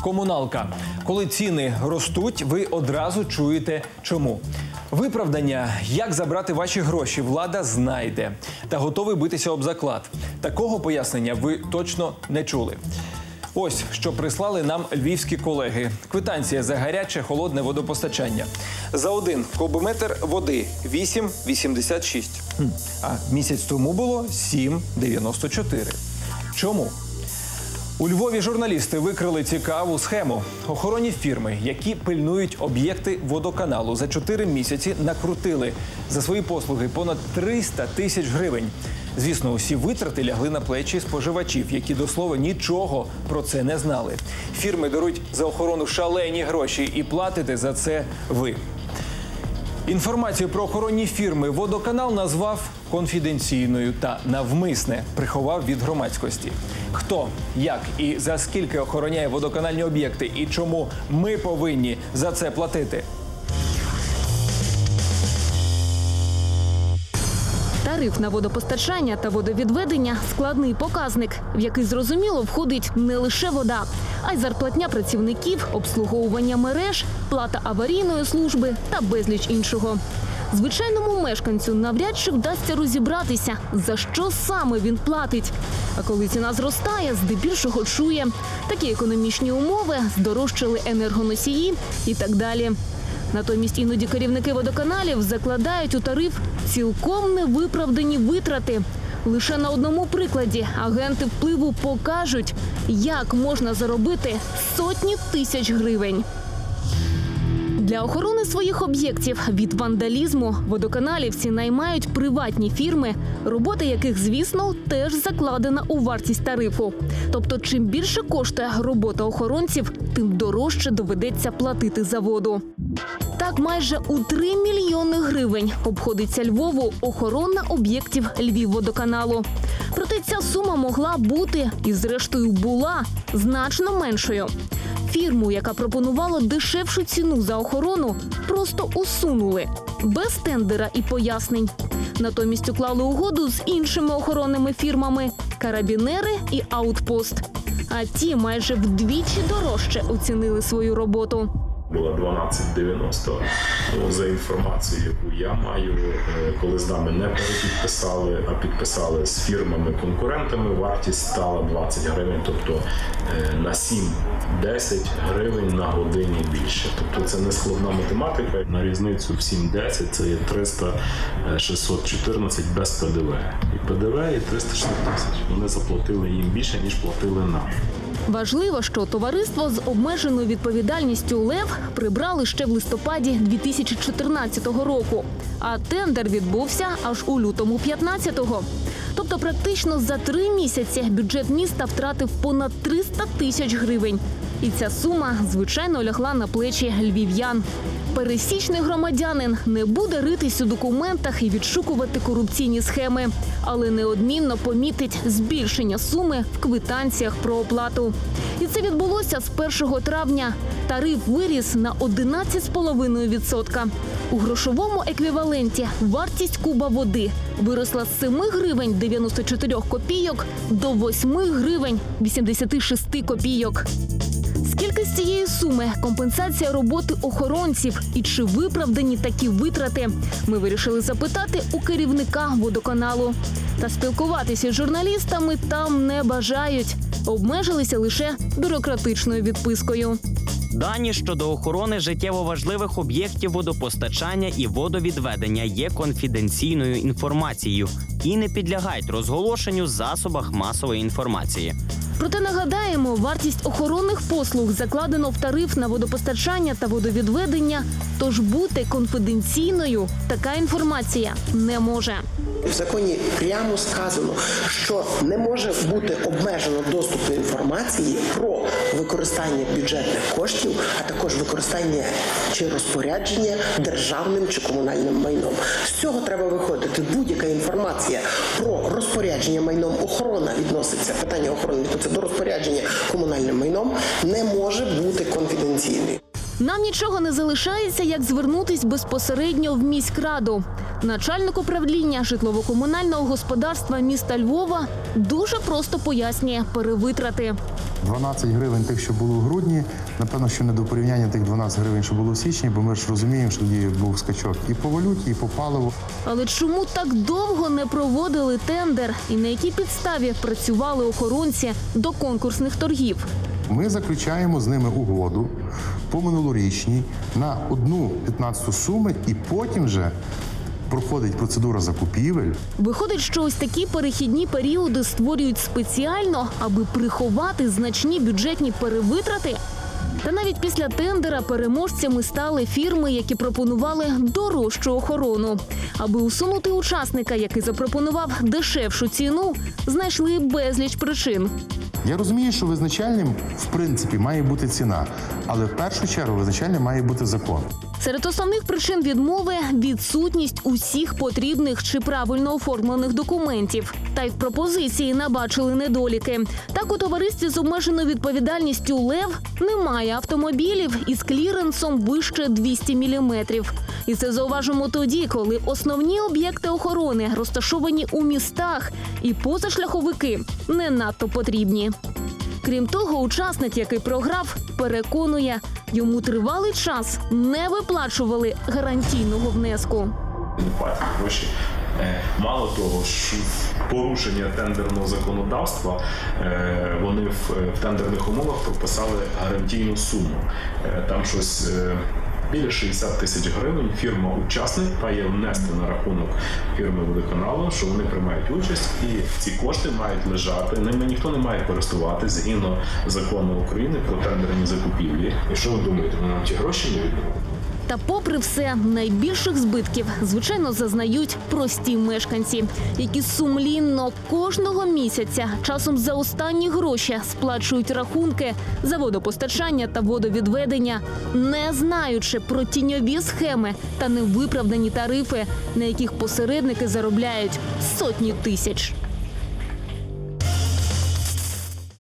Комуналка. Коли ціни ростуть, ви одразу чуєте чому. Виправдання, як забрати ваші гроші, влада знайде та готовий битися об заклад. Такого пояснення ви точно не чули. Ось що прислали нам львівські колеги. Квитанція за гаряче холодне водопостачання. За один кубометр води 8,86. Хм, А місяць тому було 7,94. Чому? У Львові журналісти викрили цікаву схему. Охоронні фірми, які пильнують об'єкти водоканалу, за 4 місяці накрутили за свої послуги понад 300 тисяч гривень. Звісно, усі витрати лягли на плечі споживачів, які до слова нічого про це не знали. Фірми беруть за охорону шалені гроші і платите за це ви. Інформацію про охоронні фірми водоканал назвав конфіденційною та навмисне приховав від громадськості. Хто, як і за скільки охороняє водоканальні об'єкти, і чому ми повинні за це платити? Тариф на водопостачання та водовідведення складний показник, в який зрозуміло входить не лише вода, а й зарплатня працівників, обслуговування мереж, плата аварійної служби та безліч іншого. Звичайному мешканцю навряд чи вдасться розібратися, за що саме він платить. А коли ціна зростає, здебільшого чує такі економічні умови, здорожчали енергоносії і так далі. Натомість іноді керівники водоканалів закладають у тариф цілком невиправдані витрати. Лише на одному прикладі агенти впливу покажуть, як можна заробити сотні тисяч гривень. Для охорони своїх об'єктів від вандалізму водоканалівці наймають приватні фірми, робота яких, звісно, теж закладена у вартість тарифу. Тобто, чим більше коштує робота охоронців, тим дорожче доведеться платити за воду. Так, майже у 3 мільйони гривень обходиться Львову охорона об'єктів Львівводоканалу. Проте ця сума могла бути і, зрештою, була значно меншою. Фірму, яка пропонувала дешевшу ціну за охорону, просто усунули без тендера і пояснень. Натомість уклали угоду з іншими охоронними фірмами карабінери і аутпост. А ті майже вдвічі дорожче оцінили свою роботу. Була 12,90. Ну, за інформацією, яку я маю, е, коли з нами не перепідписали, а підписали з фірмами-конкурентами, вартість стала 20 гривень, тобто е, на 7-10 гривень на годині більше. Тобто це не складна математика. На різницю в 7-10 це є 300 е, 614 без ПДВ. І ПДВ і 360 тисяч. Вони заплатили їм більше, ніж платили нам. Важливо, що товариство з обмеженою відповідальністю Лев прибрали ще в листопаді 2014 року. А тендер відбувся аж у лютому 15-го. Тобто, практично за три місяці бюджет міста втратив понад 300 тисяч гривень. І ця сума, звичайно, лягла на плечі львів'ян. Пересічний громадянин не буде ритись у документах і відшукувати корупційні схеми, але неодмінно помітить збільшення суми в квитанціях про оплату. І це відбулося з 1 травня. Тариф виріс на 11,5%. У грошовому еквіваленті вартість куба води виросла з 7 гривень 94 копійок до 8 гривень 86 копійок. Скільки з цієї суми компенсація роботи охоронців і чи виправдані такі витрати? Ми вирішили запитати у керівника водоканалу. Та спілкуватися з журналістами там не бажають. Обмежилися лише бюрократичною відпискою. Дані щодо охорони життєво важливих об'єктів водопостачання і водовідведення є конфіденційною інформацією і не підлягають розголошенню засобах масової інформації. Проте нагадаємо, вартість охоронних послуг закладено в тариф на водопостачання та водовідведення. Тож бути конфіденційною така інформація не може. В законі прямо сказано, що не може бути обмежено доступ до інформації про використання бюджетних коштів, а також використання чи розпорядження державним чи комунальним майном. З цього треба виходити. Будь-яка інформація про розпорядження майном охорона відноситься питання охорони відноситься до розпорядження комунальним майном, не може бути конфіденційною. Нам нічого не залишається, як звернутись безпосередньо в міськраду. Начальник управління житлово-комунального господарства міста Львова дуже просто пояснює перевитрати. 12 гривень тих, що було у грудні, напевно, що не до порівняння тих 12 гривень, що було у січні, бо ми ж розуміємо, що тоді був скачок і по валюті, і по паливу. Але чому так довго не проводили тендер і на якій підставі працювали охоронці до конкурсних торгів? Ми заключаємо з ними угоду по минулорічній на одну 15 суми, і потім вже проходить процедура закупівель. Виходить, що ось такі перехідні періоди створюють спеціально, аби приховати значні бюджетні перевитрати. Та навіть після тендера переможцями стали фірми, які пропонували дорожчу охорону. Аби усунути учасника, який запропонував дешевшу ціну, знайшли безліч причин. Я розумію, що визначальним в принципі має бути ціна, але в першу чергу визначальним має бути закон. Серед основних причин відмови відсутність усіх потрібних чи правильно оформлених документів. Та й в пропозиції набачили недоліки. Так у товаристві з обмеженою відповідальністю Лев немає автомобілів із кліренсом вище 200 міліметрів. І це зауважимо тоді, коли основні об'єкти охорони розташовані у містах, і позашляховики не надто потрібні. Крім того, учасник, який програв, переконує, йому тривалий час не виплачували гарантійного внеску. не гроші. Е, Мало того, що порушення тендерного законодавства е, вони в, в тендерних умовах прописали гарантійну суму. Е, Там щось біля 60 тисяч гривень. Фірма учасник має внести на рахунок фірми водоканалу, що вони приймають участь, і ці кошти мають лежати. Ними ніхто не має користуватись згідно закону України про тендерні закупівлі. І що ви думаєте, нам ті гроші не віддадуть? Та, попри все, найбільших збитків звичайно зазнають прості мешканці, які сумлінно кожного місяця, часом за останні гроші, сплачують рахунки за водопостачання та водовідведення, не знаючи про тіньові схеми та невиправдані тарифи, на яких посередники заробляють сотні тисяч.